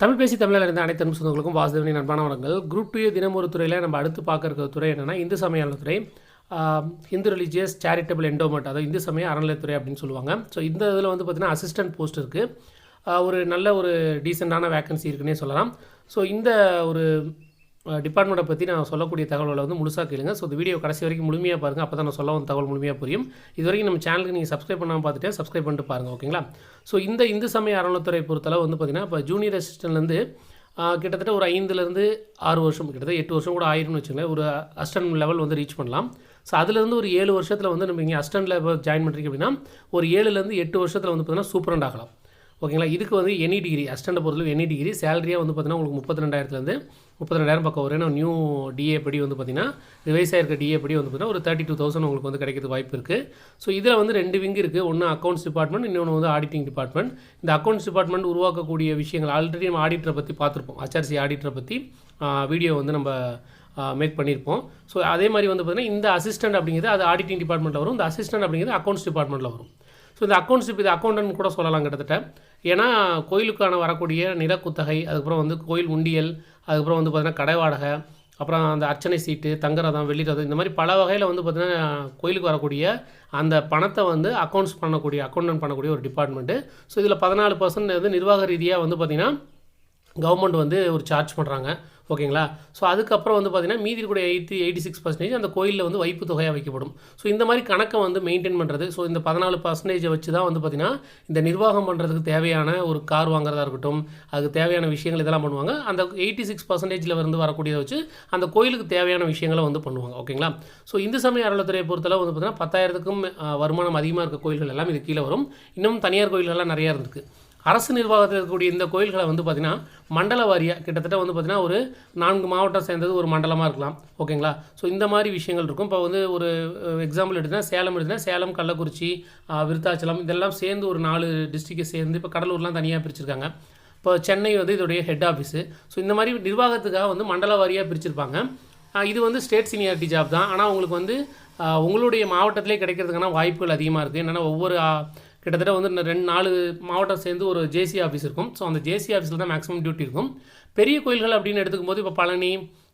தமிழ் பேசி தமிழில் இருந்த அனைத்து அன்பு சொந்தங்களுக்கும் வாசுதேவனின் அன்பான வணக்கங்கள். குரூப் டூ தினம் ஒரு துறையில் நம்ம அடுத்து பார்க்க இருக்கிற துறை என்னென்னா இந்து சமய துறை. இந்து ரிலீஜியஸ் சேரிட்டபிள் என்டோமெண்ட் அதாவது இந்து சமய அறநிலையத்துறை அப்படின்னு சொல்லுவாங்க. ஸோ இந்த இதில் வந்து பார்த்திங்கன்னா அசிஸ்டன்ட் போஸ்ட் இருக்குது ஒரு நல்ல ஒரு டீசெண்டான வேக்கன்சி இருக்குன்னே சொல்லலாம். ஸோ இந்த ஒரு டிபார்ட்மெண்ட்டை பற்றி நான் சொல்லக்கூடிய தகவல்களை வந்து முழுசாக கேளுங்க. ஸோ இந்த வீடியோ கடைசி வரைக்கும் முழுமையாக பாருங்கள் அப்போ தான் நான் சொல்ல வந்த தகவல் முழுமையாக புரியும். இது வரைக்கும் நம்ம சேனலுக்கு நீங்கள் சப்ஸ்கிரைப் பண்ணாமல் பார்த்துட்டு சப்ஸ்கிரைப் பண்ணிட்டு பாருங்கள் ஓகேங்களா ஸோ இந்த இந்து சமய அறநிலைத்துறை பொறுத்தளவு வந்து பார்த்திங்கன்னா இப்போ ஜூனியர் அசிஸ்டன்ட்லேருந்து கிட்டத்தட்ட ஒரு ஐந்துலேருந்து ஆறு வருஷம் கிட்டத்தட்ட எட்டு வருஷம் கூட ஆயிரும்னு வச்சுங்களேன் ஒரு அஸ்டன்ட் லெவல் வந்து ரீச் பண்ணலாம். ஸோ அதுலேருந்து ஒரு ஏழு வருஷத்தில் வந்து நம்ம இங்கே அஸ்டன்ட் லெவல் ஜாயின் பண்ணுறீங்க அப்படின்னா ஒரு ஏழுலேருந்து எட்டு வருஷத்தில் வந்து பார்த்தீங்கன்னா சூப்பரண்ட் ஆகலாம். ஓகேங்களா? இதுக்கு வந்து எனி டிகிரி அஸ்டண்டை பொறுத்தளவு எனி டிகிரி சேலரியாக வந்து பார்த்தீங்கன்னா உங்களுக்கு முப்பத்தி ரெண்டாயிரத்துலேருந்து முப்பத்தி ரெண்டாயிரம் பக்கம் வரும். ஏன்னா நியூ டிஏ படி வந்து பார்த்தீங்கன்னா ரிவைஸ் ஆயிருக்க டிஏ படி வந்து பார்த்தீங்கன்னா ஒரு தேர்ட்டி டூ தௌசண்ட் உங்களுக்கு வந்து கிடைக்கிறது வாய்ப்பு இருக்குது ஸோ இதில் வந்து ரெண்டு விங் இருக்குது ஒன்று அக்கௌண்ட்ஸ் டிபார்ட்மெண்ட் இன்னொன்று வந்து ஆடிட்டிங் டிபார்ட்மெண்ட் இந்த அக்கௌண்ட்ஸ் டிபார்ட்மெண்ட் உருவாக்கக்கூடிய விஷயங்கள் ஆல்ரெடி நம்ம ஆடிட்டரை பற்றி பார்த்துருப்போம். ஹச்ஆர்சி ஆடிட்டரை பற்றி வீடியோ வந்து நம்ம மேக் பண்ணியிருப்போம். ஸோ அதே மாதிரி வந்து பார்த்தீங்கன்னா இந்த அசிஸ்டன்ட் அப்படிங்கிறது அது ஆடிட்டிங் டிபார்ட்மெண்ட்டில் வரும். இந்த அசிஸ்டன்ட் அப்படிங்கிறது அக்கௌண்ட்ஸ் டிபார்ட்மெண்ட்டில் வரும். ஸோ இந்த அக்கௌண்ட்ஸ் இது அக்கௌண்டன்ட் கூட சொல்லலாம் கிட்டத்தட்ட. ஏன்னா கோயிலுக்கான வரக்கூடிய நிலக்குத்தகை அதுக்கப்புறம் வந்து கோயில் உண்டியல் அதுக்கப்புறம் வந்து பார்த்திங்கன்னா கடை வாடகை அப்புறம் அந்த அர்ச்சனை சீட்டு தங்கரதம் வெள்ளி ரதம் இந்த மாதிரி பல வகையில் வந்து பார்த்திங்கன்னா கோயிலுக்கு வரக்கூடிய அந்த பணத்தை வந்து அக்கௌண்ட்ஸ் பண்ணக்கூடிய அக்கௌண்டன்ட் பண்ணக்கூடிய ஒரு டிபார்ட்மெண்ட்டு ஸோ இதில் பதினாலு பர்சன்ட் வந்து நிர்வாக ரீதியாக வந்து பார்த்திங்கன்னா கவர்மெண்ட் வந்து ஒரு சார்ஜ் பண்ணுறாங்க ஓகேங்களா? ஸோ அதுக்கப்புறம் வந்து பார்த்திங்கன்னா மீதி கூட எயிட்டி எயிட்டி சிக்ஸ் பர்சன்டேஜ் அந்த கோயிலில் வந்து வைப்பு தொகையாக வைக்கப்படும். ஸோ இந்த மாதிரி கணக்கை வந்து மெயின்டைன் பண்ணுறது ஸோ இந்த பதினாலு பர்சன்டேஜை வச்சு தான் வந்து பார்த்திங்கன்னா இந்த நிர்வாகம் பண்ணுறதுக்கு தேவையான ஒரு கார் வாங்குறதா இருக்கட்டும் அதுக்கு தேவையான விஷயங்கள் இதெல்லாம் பண்ணுவாங்க. அந்த எயிட்டி சிக்ஸ் பர்சன்டேஜில் இருந்து வரக்கூடியதை வச்சு அந்த கோயிலுக்கு தேவையான விஷயங்களை வந்து பண்ணுவாங்க. ஓகேங்களா? ஸோ இந்து சமய அறநிலைத்துறையை பொறுத்தளவு வந்து பார்த்திங்கன்னா பத்தாயிரத்துக்கும் வருமானம் அதிகமாக இருக்க கோயில்கள் எல்லாம் இது கீழே வரும். இன்னும் தனியார் கோயில்கள்லாம் நிறையா இருக்குது அரசு நிர்வாகத்தில் இருக்கக்கூடிய இந்த கோயில்களை வந்து பார்த்திங்கன்னா மண்டல வாரியாக கிட்டத்தட்ட வந்து பார்த்திங்கன்னா ஒரு நான்கு மாவட்டம் சேர்ந்தது ஒரு மண்டலமாக இருக்கலாம். ஓகேங்களா? ஸோ இந்த மாதிரி விஷயங்கள் இருக்கும். இப்போ வந்து ஒரு எக்ஸாம்பிள் எடுத்துனா சேலம் எடுத்தால் சேலம் கள்ளக்குறிச்சி விருத்தாச்சலம் இதெல்லாம் சேர்ந்து ஒரு நாலு டிஸ்ட்ரிக்டை சேர்ந்து இப்போ கடலூர்லாம் தனியாக பிரிச்சிருக்காங்க. இப்போ சென்னை வந்து இதோடைய ஹெட் ஆஃபீஸு ஸோ இந்த மாதிரி நிர்வாகத்துக்காக வந்து மண்டல வாரியாக பிரிச்சிருப்பாங்க. இது வந்து ஸ்டேட் சீனியாரிட்டி ஜாப் தான். ஆனால் உங்களுக்கு வந்து உங்களுடைய மாவட்டத்திலே கிடைக்கிறதுக்கான வாய்ப்புகள் அதிகமாக இருக்குது என்னென்னா ஒவ்வொரு கிட்டத்தட்ட வந்து ரெண்டு நாலு மாவட்டம் சேர்ந்து ஒரு ஜேசி ஆஃபீஸ் இருக்கும். ஸோ அந்த ஜேசி ஆஃபீஸில் தான் மேக்ஸிமம் டியூட்டி இருக்கும். பெரிய கோயில்கள் அப்படின்னு எடுத்துக்கும் போது இப்போ பழனி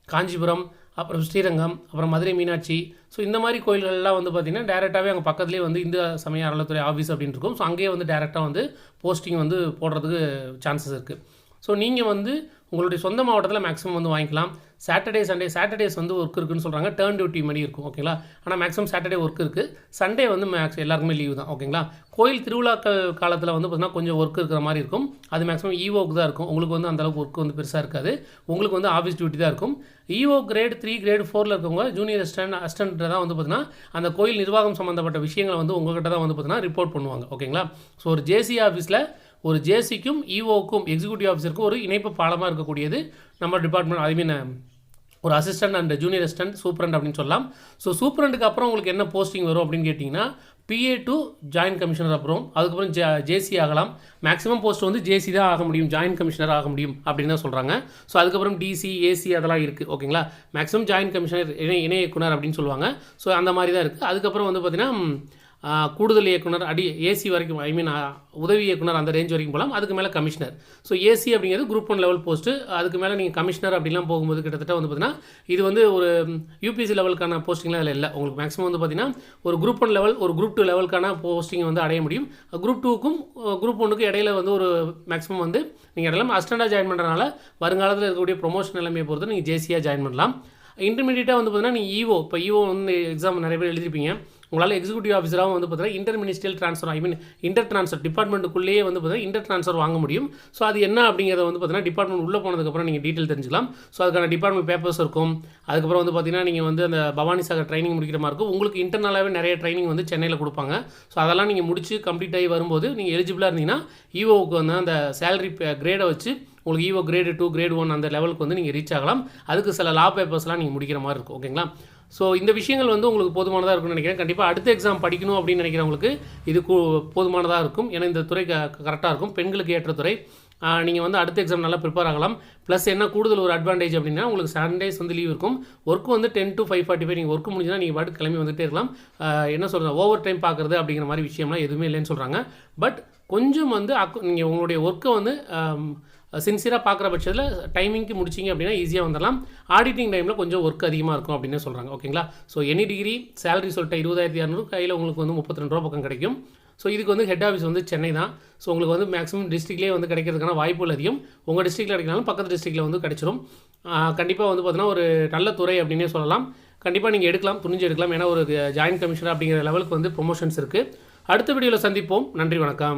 காஞ்சிபுரம் அப்புறம் ஸ்ரீரங்கம் அப்புறம் மதுரை மீனாட்சி. ஸோ இந்த மாதிரி கோயில்கள்லாம் வந்து பார்த்திங்கன்னா டேரெக்டாகவே அங்கே பக்கத்துலேயே வந்து இந்து சமய அறநிலைத்துறை ஆஃபீஸ் அப்படின்னு இருக்கும். ஸோ அங்கேயே வந்து டேரெக்டாக வந்து போஸ்டிங் வந்து போடுறதுக்கு சான்சஸ் இருக்குது ஸோ நீங்கள் வந்து உங்களுடைய சொந்த மாவட்டத்தில் மேக்ஸிமம் வந்து வாங்கிக்கலாம். சாட்டர்டே சண்டே சாட்டர்டேஸ் வந்து ஒர்க் இருக்குன்னு சொல்கிறாங்க டேர்ன் டியூட்டி மாதிரி இருக்கும் ஓகேங்களா ஆனால் மேக்ஸிமம் சாட்டர்டே ஒர்க் இருக்குது சண்டே வந்து மேக்ஸ் எல்லாருக்குமே லீவு தான் ஓகேங்களா கோயில் திருவிழா காலத்தில் வந்து பார்த்தீங்கன்னா கொஞ்சம் ஒர்க் இருக்கிற மாதிரி இருக்கும். அது மேக்ஸிமம் ஈவோக்கு தான் இருக்கும். உங்களுக்கு வந்து அந்தளவுக்கு ஒர்க் வந்து பெருசாக இருக்காது. உங்களுக்கு வந்து ஆஃபீஸ் டியூட்டி தான் இருக்கும். ஈஓ கிரேட் த்ரீ கிரேட் ஃபோரில் இருக்கவங்க ஜூனியர் அசிஸ்டன்ட் அசிஸ்டன்ட் தான் வந்து பார்த்தீங்கன்னா அந்த கோயில் நிர்வாகம் சம்மந்தப்பட்ட விஷயங்களை வந்து உங்கள்கிட்ட தான் வந்து பார்த்தீங்கன்னா ரிப்போர்ட் பண்ணுவாங்க ஓகேங்களா ஸோ ஒரு ஜேசி ஆஃபீஸில் ஒரு ஜேசிக்கும் இஓக்கும் எக்ஸிக்யூட்டிவ் ஆஃபீஸருக்கும் ஒரு இணைப்பு பாலமாக இருக்கக்கூடியது நம்ம டிபார்ட்மெண்ட் ஐ மீன் ஒரு assistant and junior assistant superintendent அப்படின்னு சொல்லலாம். ஸோ சூப்பரண்ட்டுக்கு அப்புறம் உங்களுக்கு என்ன போஸ்டிங் வரும் அப்படின்னு கேட்டிங்கன்னா பிஏ டு ஜாயின்ட் கமிஷனர் அப்புறம் அதுக்கப்புறம் ஜே ஜேசி ஆகலாம். மேக்ஸிமம் போஸ்ட் வந்து ஜேசி தான் ஆக முடியும் ஜாயின்ட் கமிஷனர் ஆக முடியும் அப்படின்னு தான் சொல்கிறாங்க ஸோ அதுக்கப்புறம் டிசி ஏசி அதெல்லாம் இருக்குது ஓகேங்களா மேக்ஸிமம் ஜாயின்ட் கமிஷனர் இணை இணை இயக்குனர் அப்படின்னு சொல்லுவாங்க. ஸோ அந்த மாதிரி தான் இருக்குது அதுக்கப்புறம் வந்து பார்த்திங்கன்னா கூடுதல் இயக்குனர் அடி ஏசி வரைக்கும் ஐ மீன் உதவி இயக்குனர் அந்த ரேஞ்ச் வரைக்கும் போகலாம் அதுக்கு மேலே கமிஷனர் ஸோ ஏசி அப்படிங்கிறது குரூப் ஒன் லெவல் போஸ்ட்டு அதுக்கு மேலே நீங்கள் கமிஷனர் அப்படிலாம் போகும்போது கிட்டத்தட்ட வந்து பார்த்தீங்கன்னா இது வந்து ஒரு யூபிசி லெவலுக்கான போஸ்டிங்லாம் அதில் இல்லை. உங்களுக்கு மேக்ஸிமம் வந்து பார்த்தீங்கன்னா ஒரு குரூப் ஒன் லெவல் ஒரு குரூப் டூ லெவலுக்கான போஸ்டிங் வந்து அடைய முடியும். குரூப் டூக்கும் குரூப் ஒன்றுக்கும் இடையில வந்து ஒரு மேக்ஸிமம் வந்து நீங்கள் இடையில அஸ்டண்டாக ஜாயின் பண்ணுறதுனால வருங்காலத்தில் இருக்கக்கூடிய ப்ரொமோஷன் நிலைமையை பொறுத்து நீங்கள் ஜேசியாக ஜாயின் பண்ணலாம். இன்டர்மீடியட்டாக வந்து பார்த்தீங்கன்னா நீங்கள் ஈவோ இப்போ ஈவோ வந்து எக்ஸாம் நிறைய பேர் எழுதிருப்பீங்க. உங்களால் எக்ஸிக்யூட்டிவ் ஆஃபீஸராகவும் வந்து பார்த்தீங்கன்னா inter ministerial transfer I mean inter transfer டிபார்ட்மெண்ட்டுக்குள்ளேயே வந்து பார்த்தீங்கன்னா இன்டர் ட்ரான்ஸ்ஃபர் வாங்க முடியும். ஸோ அது என்ன அப்படிங்கிறத வந்து பார்த்தீங்கன்னா டிபார்ட்மெண்ட் உள்ளே போனதுக்கப்புறம் நீங்கள் டீட்டெயில் தெரிஞ்சுக்கலாம். ஸோ அதுக்கான டிபார்ட்மெண்ட் பேப்பர்ஸ் இருக்கும். அதுக்கப்புறம் வந்து பார்த்தீங்கன்னா நீங்கள் வந்து அந்த பவானி சாகர் ட்ரைனிங் முடிக்கிற மாதிரி இருக்கும். உங்களுக்கு இன்டர்னலாகவே நிறைய ட்ரைனிங் வந்து சென்னையில் கொடுப்பாங்க. ஸோ அதெல்லாம் நீங்கள் முடிச்சு கம்ப்ளீட் ஆகி வரும்போது நீங்கள் எலிஜிபிளாக இருந்தீங்கன்னா ஈஓவுக்கு வந்து அந்த சேலரி கிரேடை வச்சு உங்களுக்கு ஈவோ கிரேடு டூ கிரேட் ஒன் அந்த லெவலுக்கு வந்து நீங்கள் ரீச் ஆகலாம். அதுக்கு சில லா பேப்பர்ஸ்லாம் நீங்கள் முடிக்கிற மாதிரி இருக்கும். ஓகேங்களா ஸோ இந்த விஷயங்கள் வந்து உங்களுக்கு போதுமானதாக இருக்கும்னு நினைக்கிறேன். கண்டிப்பாக அடுத்த எக்ஸாம் படிக்கணும் அப்படின்னு நினைக்கிறவங்களுக்கு இது போதுமானதாக இருக்கும். ஏன்னா இந்த துறை கரெக்டாக இருக்கும். பெண்களுக்கு ஏற்ற துறை. நீங்கள் வந்து அடுத்த எக்ஸாம் நல்லா ப்ரிப்பேர் ஆகலாம். ப்ளஸ் என்ன கூடுதல் ஒரு அட்வான்டேஜ் அப்படின்னா உங்களுக்கு சண்டேஸ் வந்து லீவ் இருக்கும். ஒர்க் வந்து ten to five forty five நீங்கள் ஒர்க் முடிஞ்சுன்னா நீங்கள் பாட்டு கிளம்பி வந்துட்டே இருக்கலாம். என்ன சொல்கிறது ஓவர் டைம் பார்க்குறது அப்படிங்கிற மாதிரி விஷயம்லாம் எதுவுமே இல்லைன்னு சொல்கிறாங்க பட் கொஞ்சம் வந்து அக் நீங்கள் உங்களுடைய ஒர்க்கை வந்து சின்சியராக பார்க்குற பட்சத்தில் டைமிங்க்கு முடிச்சிங்க அப்படின்னா ஈஸியாக வந்துடலாம் ஆடிட்டிங் டைமில் கொஞ்சம் ஒர்க் அதிகமாக இருக்கும் அப்படின்னு சொல்கிறாங்க ஓகேங்களா ஸோ எனி டிகிரி சேலரி சொல்லிட்டு இருபதாயிரத்தி இரநூறு கையில் உங்களுக்கு வந்து முப்பத்தி ரெண்டு ரூபா பக்கம் கிடைக்கும். ஸோ இதுக்கு வந்து ஹெட் ஆஃபீஸ் வந்து சென்னை தான். ஸோ உங்களுக்கு வந்து மேக்ஸிமம் டிஸ்ட்ரிக்ட்லேயே வந்து கிடைக்கிறதுக்கான வாய்ப்புகள் அதிகம். உங்கள் டிஸ்ட்ரிக்ட்டில் கிடைக்கனாலும் பக்கத்து டிஸ்ட்ரிக்ட்டில் வந்து கிடைச்சிரும். கண்டிப்பாக வந்து பார்த்தீங்கன்னா ஒரு நல்ல துறை அப்படின்னே சொல்லலாம். கண்டிப்பாக நீங்கள் எடுக்கலாம் துணிஞ்சு எடுக்கலாம். ஏன்னா ஒரு ஜாயின்ட் கமிஷனர் அப்படிங்கிற லெவலுக்கு வந்து ப்ரொமோஷன்ஸ் இருக்குது அடுத்த வீடியோவில் சந்திப்போம். நன்றி வணக்கம்.